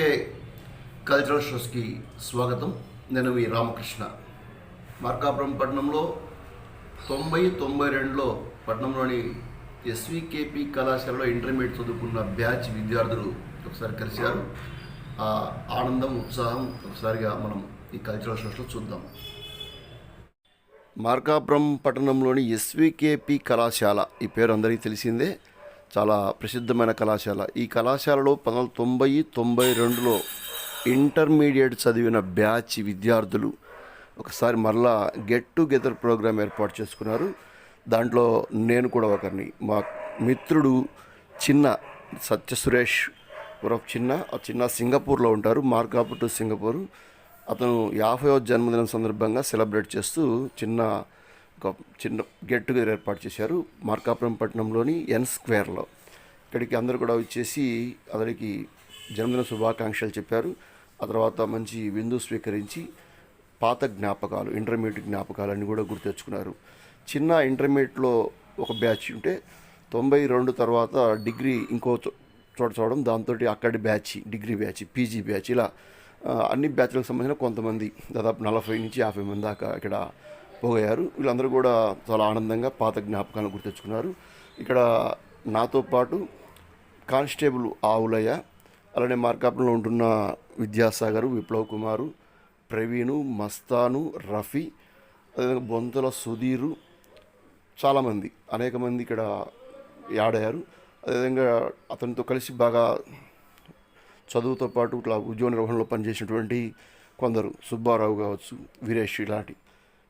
RK cultural షోస్కి స్వాగతం. నేను మీ రామకృష్ణ. మార్కాపురం పట్టణంలో తొంభై తొంభై రెండులో పట్టణంలోని ఎస్వికేపి కళాశాలలో ఇంటర్మీడియట్ చదువుకున్న బ్యాచ్ విద్యార్థులు ఒకసారి కలిశారు. ఆ ఆనందం ఉత్సాహం ఒకసారిగా మనం ఈ కల్చరల్ షోస్లో చూద్దాం. మార్కాపురం పట్టణంలోని ఎస్వికేపి కళాశాల ఈ పేరు అందరికీ తెలిసిందే. చాలా ప్రసిద్ధమైన కళాశాల. ఈ కళాశాలలో పంతొమ్మిది తొంభై తొంభై రెండులో ఇంటర్మీడియట్ చదివిన బ్యాచ్ విద్యార్థులు ఒకసారి మరలా గెట్ టుగెదర్ ప్రోగ్రామ్ ఏర్పాటు చేసుకున్నారు. దాంట్లో నేను కూడా ఒకరిని. మా మిత్రుడు చిన్న సత్య సురేష్ ఒక చిన్న చిన్న సింగపూర్లో ఉంటారు మార్కాపు టు సింగపూర్. అతను యాభైవ జన్మదినం సందర్భంగా సెలబ్రేట్ చేస్తూ చిన్న ఒక చిన్న గెట్ టుగెదర్ ఏర్పాటు చేశారు మార్కాపురం పట్టణంలోని ఎన్ స్క్వేర్లో. ఇక్కడికి అందరూ కూడా వచ్చేసి అతడికి జన్మదిన శుభాకాంక్షలు చెప్పారు. ఆ తర్వాత మంచి విందు స్వీకరించి పాత జ్ఞాపకాలు ఇంటర్మీడియట్ జ్ఞాపకాలు అన్నీ కూడా గుర్తు తెచ్చుకున్నారు. చిన్న ఇంటర్మీడియట్లో ఒక బ్యాచ్ ఉంటే తొంభై రెండు తర్వాత డిగ్రీ ఇంకో చోట చూడడం దాంతో అక్కడి batch degree batch PG batch ఇలా అన్ని బ్యాచ్లకు సంబంధించిన కొంతమంది దాదాపు నలభై నుంచి యాభై మంది దాకా ఇక్కడ పోగయ్యారు. వీళ్ళందరూ కూడా చాలా ఆనందంగా పాత జ్ఞాపకాలను గుర్తెచ్చుకున్నారు. ఇక్కడ నాతో పాటు కానిస్టేబుల్ ఆవులయ్య అలానే మార్కాపురంలో ఉంటున్న విద్యాసాగర్ విప్లవ్ కుమారు ప్రవీణు మస్తాను రఫీ అదేవిధంగా బొంతల సుధీరు చాలామంది అనేక మంది ఇక్కడ యాడయ్యారు. అదేవిధంగా అతనితో కలిసి బాగా చదువుతో పాటు ఇట్లా ఉద్యోగ నిర్వహణలో పనిచేసినటువంటి కొందరు సుబ్బారావు కావచ్చు వీరేష్ ఇలాంటి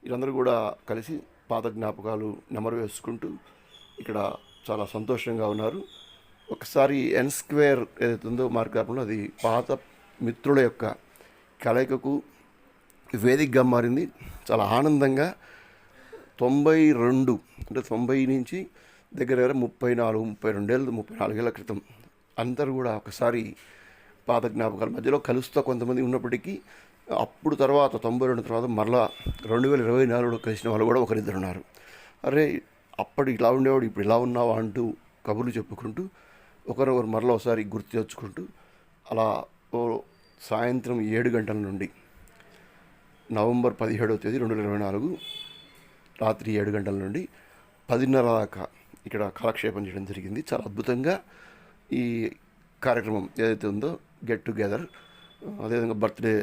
వీళ్ళందరూ కూడా కలిసి పాత జ్ఞాపకాలు నెమరు వేసుకుంటూ ఇక్కడ చాలా సంతోషంగా ఉన్నారు. ఒకసారి ఎన్ స్క్వేర్ ఏదైతే ఉందో మార్కాపురంలో అది పాత మిత్రుల యొక్క కలయికకు వేదికగా మారింది. చాలా ఆనందంగా తొంభై రెండు అంటే తొంభై నుంచి దగ్గర దగ్గర ముప్పై నాలుగు ముప్పై రెండేళ్ళు ముప్పై నాలుగేళ్ళ క్రితం అందరూ కూడా ఒకసారి పాత జ్ఞాపకాల మధ్యలో కలుస్తూ కొంతమంది ఉన్నప్పటికీ అప్పుడు తర్వాత తొంభై రెండు తర్వాత మరలా రెండు వేల ఇరవై నాలుగులో కలిసిన వాళ్ళు కూడా ఒకరిద్దరు ఉన్నారు అరే అప్పటి ఇలా ఉండేవాడు ఇప్పుడు ఇలా ఉన్నావా అంటూ కబుర్లు చెప్పుకుంటూ ఒకరొకరు మరలా ఒకసారి గుర్తు తెచ్చుకుంటూ అలా ఓ సాయంత్రం ఏడు గంటల నుండి నవంబర్ పదిహేడవ తేదీ రెండు వేల ఇరవై నాలుగు రాత్రి ఏడు గంటల నుండి పదిన్నర దాకా ఇక్కడ కాలక్షేపం చేయడం జరిగింది. చాలా అద్భుతంగా ఈ కార్యక్రమం ఏదైతే ఉందో గెట్ టుగెదర్ అదేవిధంగా బర్త్డే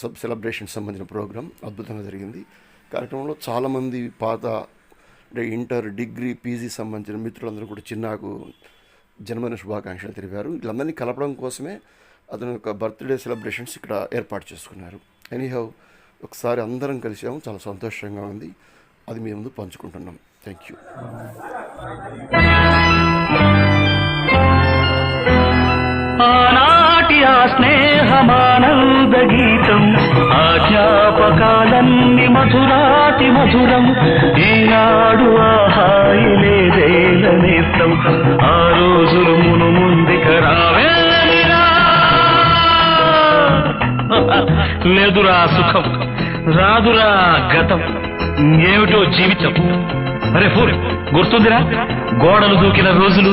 సబ్ సెలబ్రేషన్ సంబంధించిన ప్రోగ్రాం అద్భుతంగా జరిగింది. కార్యక్రమంలో చాలామంది పాత అంటే ఇంటర్ డిగ్రీ పీజీ సంబంధించిన మిత్రులందరూ కూడా చిన్నాకు జన్మదిన శుభాకాంక్షలు తెలిపారు. వీళ్ళందరినీ కలపడం కోసమే అతని యొక్క బర్త్డే సెలబ్రేషన్స్ ఇక్కడ ఏర్పాటు చేసుకున్నారు. ఎనీహౌ ఒకసారి అందరం కలిసాము చాలా సంతోషంగా ఉంది. అది మీ ముందు పంచుకుంటున్నాం. థ్యాంక్ యూ ఆనాటి ఆ స్నేహమానంద మధురం ఈనాడు ఆ హాయి లేదేల నేత్రం. ఆ రోజులు మును ముందుక రావేమిరా లేదురా సుఖం రాదురా గతం. ఏమిటో జీవితం. అరే ఫూర్ గుర్తుందిరా? గోడలు దూకిన రోజులు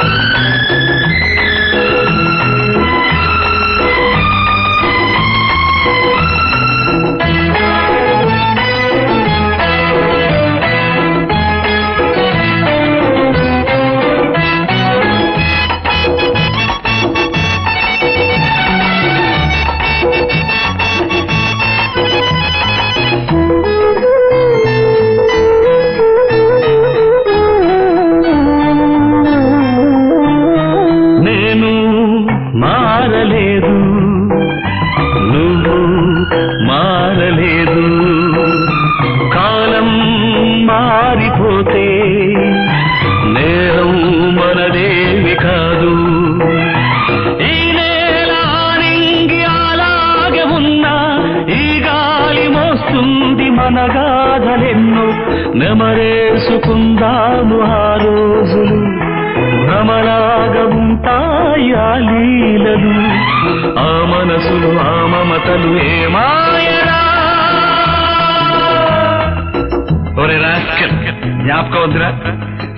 మారలేదు. కాలం మారిపోతే నేరం మనదేవి కాదు. ఈ నేల నింగి అలాగే ఉన్నా ఈ గాలి మోస్తుంది మన గాథలెన్నో. నెమరేసుకుందాము ఆ రోజులు. భ్రమలాగా ఉంటాయి ఆ లీలలు. ఆ మనసులు ఆ మాటలు జ్ఞాపకం వద్దురా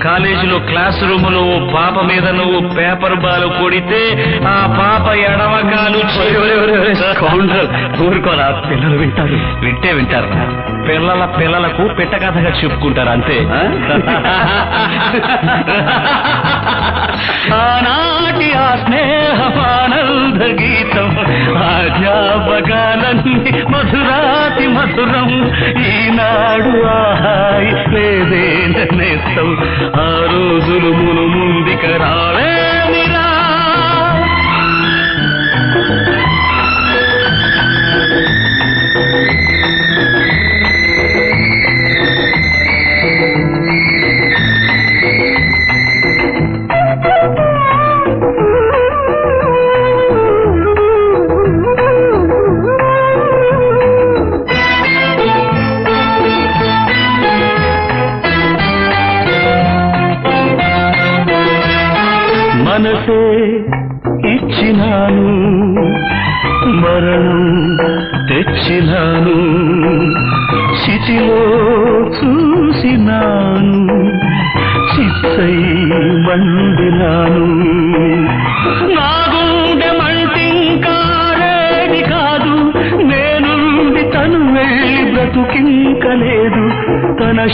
కాలేజీలో క్లాస్ రూములో ఓ పాప మీద నువ్వు పేపర్ బాలు కొడితే ఆ పాప ఎడవగాలు ఊరుకోరా పిల్లలు వింటారు. వింటే వింటారు పిల్లల పిల్లలకు పిట్టకథగా చెప్పుకుంటారు అంతే. ఆనాటి ఆ స్నేహమానందగీ మధురం ఈనాడు ఆహాయి లేదే నేస్తం ఆ రోజులు మును ముందుకు రాలే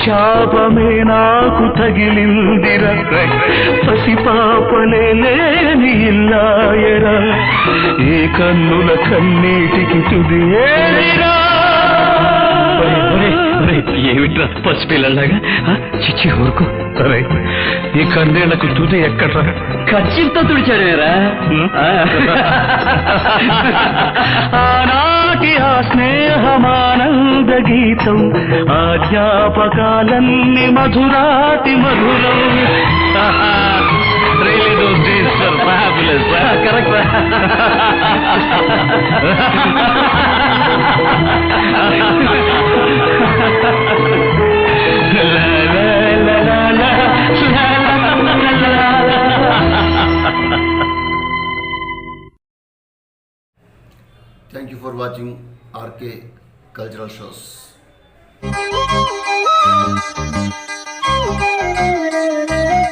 శాపమే నాకు తగిలిందిర. పసిపాపలే లేని ఇల్లాయరా. ఏ కన్నుల కన్నీటికి తుది ఏమిట్రా పసిపిల్లలాగా చిచ్చి ఊరుకో. అరే ఈ కన్నీళ్ళకు తుది ఎక్కడ్రా? ఖచ్చితంగా తుడిచాడేరా నాటి ఆ స్నేహమానంద గీతం ఆ జ్ఞాపకాలన్నీ మధురాతి మధురం. you for watching RK Cultural Shows.